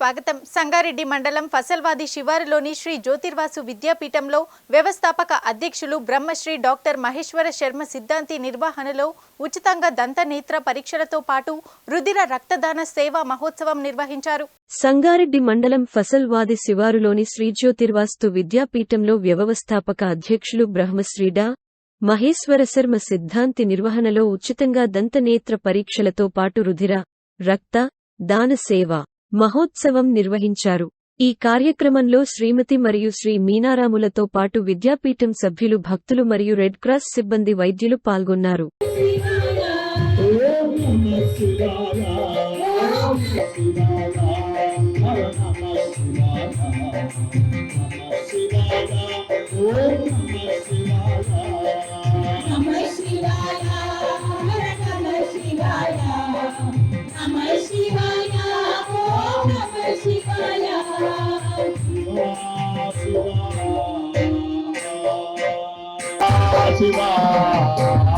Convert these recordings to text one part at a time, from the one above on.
స్వాగతం. సంగారెడ్డి మండలం ఫసల్వాది శివారులోని శ్రీ జ్యోతిర్వాసు విద్యాపీఠంలో వ్యవస్థాపక అధ్యక్షులు బ్రహ్మశ్రీ డాక్టర్ మహేశ్వర శర్మ సిద్ధాంతి నిర్వహణలో ఉచితంగా దంత నేత్ర పరీక్షలతో పాటు రుధిర రక్తదాన సేవా మహోత్సవం నిర్వహించారు. సంగారెడ్డి మండలం ఫసల్వాది శివారులోని శ్రీ జ్యోతిర్వాస్తు విద్యాపీఠంలో వ్యవస్థాపక అధ్యక్షులు బ్రహ్మశ్రీడా మహేశ్వర శర్మ సిద్ధాంతి నిర్వహణలో ఉచితంగా దంతనేత్ర పరీక్షలతో పాటు రుధిర రక్త దాన సేవ మహోత్సవం నిర్వహించారు. ఈ కార్యక్రమంలో శ్రీమతి మరియు శ్రీ మీనారాములతో పాటు విద్యాపీఠం సభ్యులు భక్తులు మరియు రెడ్ క్రాస్ సిబ్బంది వైద్యులు పాల్గొన్నారు. శివాయ శివాయ. 起吧。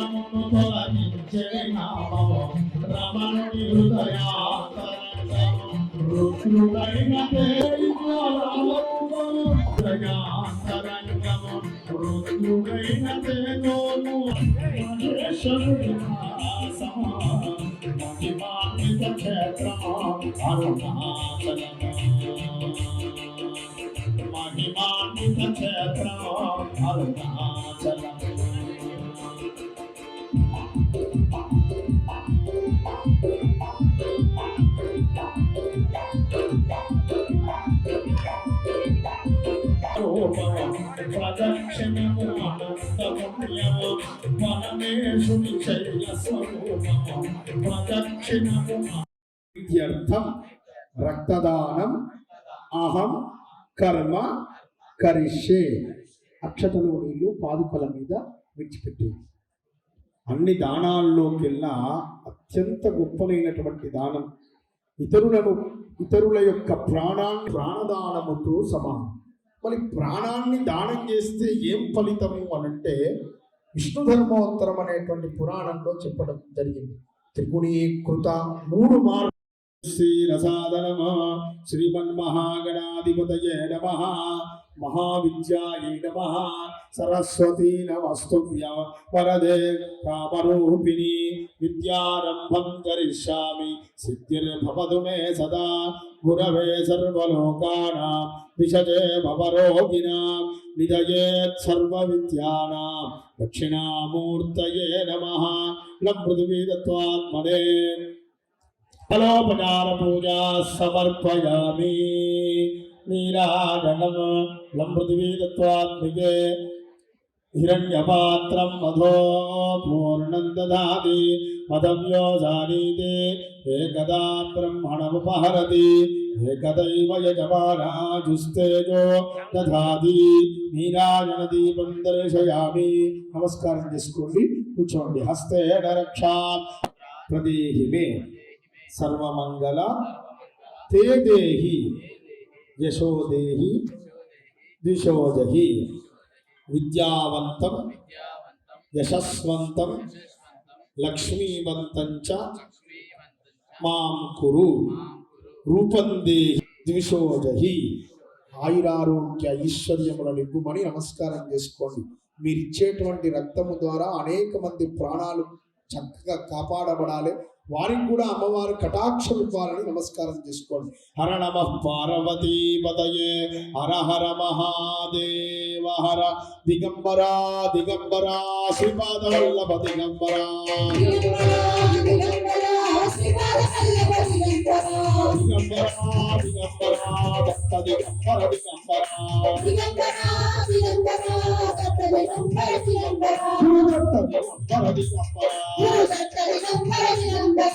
రుణమును తొలగించడి నామము రమణుని హృదయాంతరంగము హృదయాంతరంగము తేజోను మహిమాన్విత క్షేత్రమా అరుణాచలము మహిమాన్విత క్షేత్రమా అరుణాచలము ప్రదక్షిణము అనంతపుణ్యము స్వరూపము ప్రదక్షిణము ఇత్యర్థం రక్తదానం అహం కర్మ కరిషే అక్షతలో నీళ్ళు పాదుకల మీద విడిచిపెట్టి. అన్ని దానాల్లోకెల్లా అత్యంత గొప్పనైనటువంటి దానం. ఇతరులను ఇతరుల యొక్క ప్రాణాన్ని ప్రాణదానముతో సమానం. మరి ప్రాణాన్ని దానం చేస్తే ఏం ఫలితము అనంటే విష్ణు ధర్మోత్తరం అనేటువంటి పురాణంలో చెప్పడం జరిగింది. త్రిగుణీకృత మూడు మార్గ శ్రీరసాదనమ శ్రీమన్మహాగణాధిపతయే నమ. మహావిద్యాయై నమ. సరస్వతీ నమస్తుభ్య వరదే కామరూపిణి. విద్యారంభం కరిష్యామి. సిద్ధిర్భవదు మే సదా. గురవే సర్వలోకానాం. విషజే భవరోగిణాం నిదయేత్ సర్వవిద్యానాం. దక్షిణామూర్తయే నమ. లం పృథివీదత్వాత్మనే ఫలోపచార పూజా సమర్పయామి. నీరాజనం లం పృథివీతత్వాత్మికే హిరణ్యపాత్రం మధో పూర్ణం దాది మదవ్యో జానీతే ఏకదా బ్రహ్మణముపహరతి ఏకదైవ యజమానాజుస్తేజో దాది నీరాజన దీపం దర్శయామి నమస్కారం చేసుకోండి। కూర్చోండి। హస్తేన రక్షా ప్రదేహి మే సర్వమంగళ తే దేహి। యశోదేహి ద్విషోజహి విద్యావంతం యశస్వంతం లక్ష్మీవంతం చ మాం కురు. రూపం దేహి ద్విషోదహి. ఆయురారోగ్య ఐశ్వర్యములను ఇవ్వమని నమస్కారం చేసుకోండి. మీరు ఇచ్చేటువంటి రక్తము ద్వారా అనేక మంది ప్రాణాలు చక్కగా కాపాడబడాలి. వారికి కూడా అమ్మవారు కటాక్షం ఇవ్వాలని నమస్కారం చేసుకోండి. హర నమ పార్వతీ పదయే హర హర మహాదేవ హర. దిగంబరా దిగంబరా శ్రీపాదవల్లభ దిగంబరా దిగంబరా దిగంబరా. భక్త దిగంబర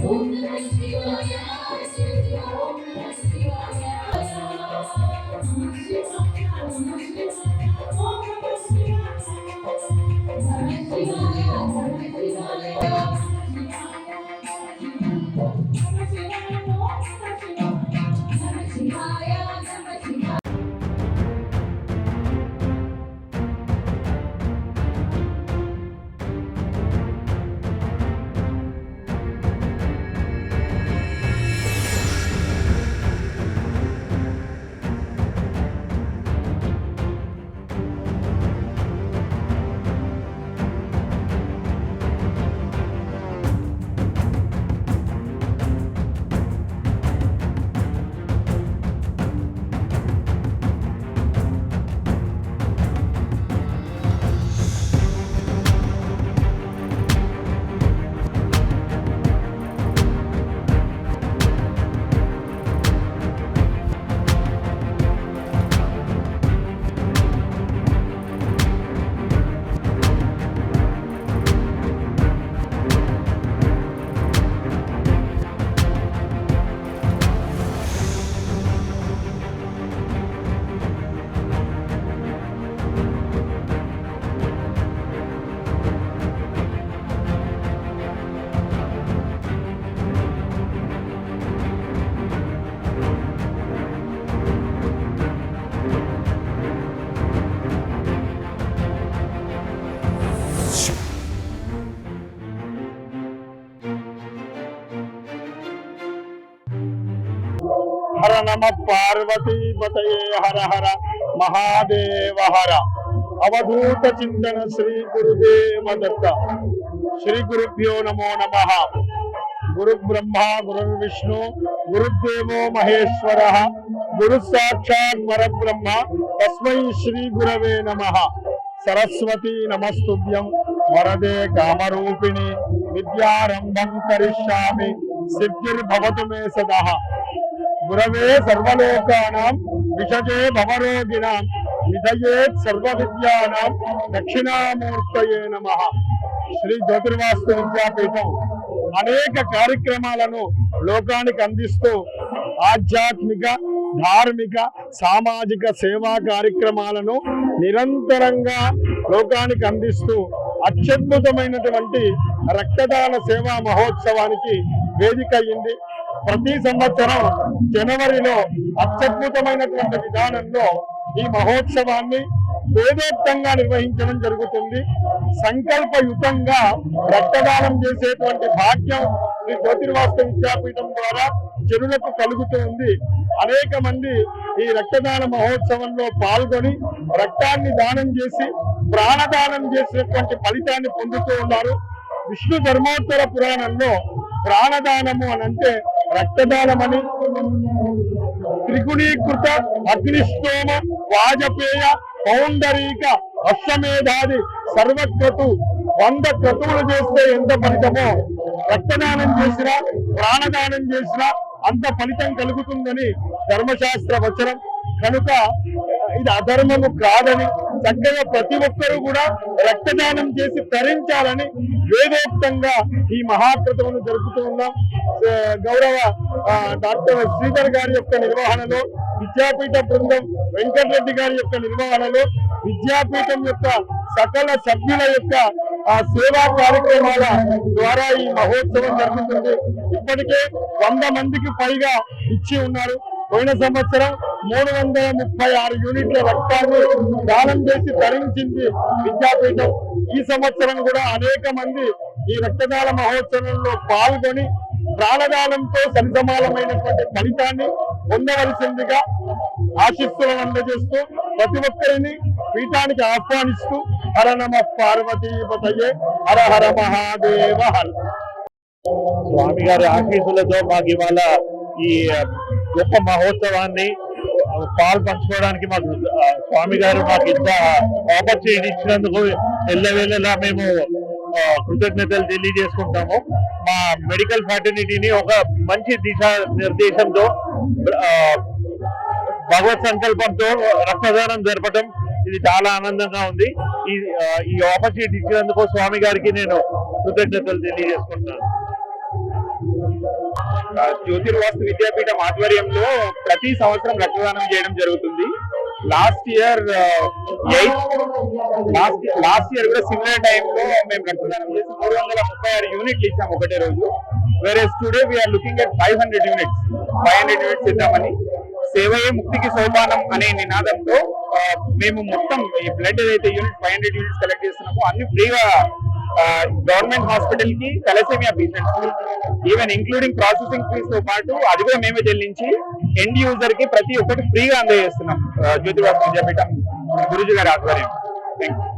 దిగంబరా లోపలికి హర నమ పార్వతీ పతయే హర హర మహాదేవ హర అవధూత చింతన శ్రీ గురుదేవ దత్త శ్రీ గురుభ్యో నమో నమ గురు బ్రహ్మ గురు విష్ణు గురుదేవో మహేశ్వర గురు సాక్షాత్ పరబ్రహ్మ తస్మై శ్రీ గురవే నమ సరస్వతి నమస్తుభ్యం వరదే కామరూపిణి విద్యారంభం కరిష్యామి సిద్ధిర్భవతు మే సదా గురవే సర్వలోకానాం విషజే భవరోగిణాం విధయేత్ సర్వవిద్యానాం దక్షిణామూర్తయే నమ శ్రీ జ్యోతిర్వాస్తు విద్యాపీఠం అనేక కార్యక్రమాలను లోకానికి అందిస్తూ ఆధ్యాత్మిక ధార్మిక సామాజిక సేవా కార్యక్రమాలను నిరంతరంగా లోకానికి అందిస్తూ అత్యద్భుతమైనటువంటి రక్తదాన సేవా మహోత్సవానికి వేదిక అయింది. ప్రతి సంవత్సరం జనవరిలో అత్యద్భుతమైనటువంటి విధానంలో ఈ మహోత్సవాన్ని వేదోక్తంగా నిర్వహించడం జరుగుతుంది. సంకల్పయుతంగా రక్తదానం చేసేటువంటి భాగ్యం శ్రీ జ్యోతిర్వాస్తు విద్యాపీఠం ద్వారా జనులకు కలుగుతూ ఉంది అనేక మంది ఈ రక్తదాన మహోత్సవంలో పాల్గొని రక్తాన్ని దానం చేసి ప్రాణదానం చేసినటువంటి ఫలితాన్ని పొందుతూ ఉన్నారు. విష్ణు ధర్మోత్తర పురాణంలో ప్రాణదానము అని అంటే రక్తదానమని త్రిగుణీకృత అగ్నిష్టోమ వాజపేయ పౌండరీక అశ్వమేధాది సర్వక్రతు వంద క్రతువులు చేస్తే ఎంత ఫలితమో రక్తదానం చేసినా ప్రాణదానం చేసినా అంత ఫలితం కలుగుతుందని ధర్మశాస్త్ర వచనం. కనుక ఇది అధర్మము కాదని చక్కగా ప్రతి ఒక్కరూ కూడా రక్తదానం చేసి తరించాలని వేదోక్తంగా ఈ మహాకృతమును జరుపుతూ ఉన్నాం. గౌరవ డాక్టర్ శ్రీధర్ గారి యొక్క నిర్వహణలో విద్యాపీఠ బృందం వెంకటరెడ్డి గారి యొక్క నిర్వహణలో విద్యాపీఠం యొక్క సకల సభ్యుల యొక్క ఆ సేవా కార్యక్రమాల ద్వారా ఈ మహోత్సవం జరుగుతుంది. ఇప్పటికే వంద మందికి పైగా ఇచ్చి ఉన్నారు. పోయిన సంవత్సరం మూడు వందల ముప్పై ఆరు యూనిట్ల రక్తాన్ని దానం చేసి తరించింది విద్యాపీఠం. ఈ సంవత్సరం కూడా అనేక మంది ఈ రక్తదాన మహోత్సవంలో పాల్గొని ప్రాణదానంతో సరిసమానమైనటువంటి ఫలితాన్ని పొందవలసిందిగా ఆశిస్తులను అందజేస్తూ ప్రతి ఒక్కరిని పీఠానికి ఆహ్వానిస్తూ హర నమ పార్వతీపతయే హర హర మహాదేవ హర. స్వామి గారి ఆశీస్సులతో మాకు ఇవాళ ఈ గొప్ప మహోత్సవాన్ని పాలు పంచుకోవడానికి మాకు స్వామి గారు మాకు ఇంత ఆపర్చునిటీ ఇచ్చినందుకు ఎల్లవేళలా మేము కృతజ్ఞతలు తెలియజేసుకుంటాము. మా మెడికల్ ఫ్యాటర్నిటీని ఒక మంచి దిశా నిర్దేశంతో భగవత్ సంకల్పంతో రక్తదానం జరపడం ఇది చాలా ఆనందంగా ఉంది. ఈ ఈ ఆపర్చునిటీ ఇచ్చినందుకు స్వామి గారికి నేను కృతజ్ఞతలు తెలియజేసుకుంటున్నాను. జ్యోతిర్వాస్తు విద్యాపీఠం ఆధ్వర్యంలో ప్రతి సంవత్సరం రక్తదానం చేయడం జరుగుతుంది. Last year eight last last year కూడా సిమిలర్ టైంలో మేము రక్తదానం చేసి మూడు వందల ముప్పై ఆరు యూనిట్లు ఇచ్చాము ఒకటే రోజు. వేరే today we're looking at five hundred units five hundred units ఇద్దామని. సేవయే ముక్తికి సోపానం అనే నినాదంతో మేము మొత్తం ఈ బ్లడ్ ఏదైతే unit five hundred units collect చేస్తున్నామో అన్ని ఫ్రీగా గవర్నమెంట్ హాస్పిటల్కి thalassemia patients even including processing ఫీస్తో పాటు అది కూడా మేమే చెల్లించి ఎండ్ యూజర్కి ప్రతి ఒక్కటి ఫ్రీగా అందజేస్తున్నాం. జ్యోతిబాబు విద్యాపీఠం గురుజు గారి ఆధ్వర్యం థ్యాంక్ యూ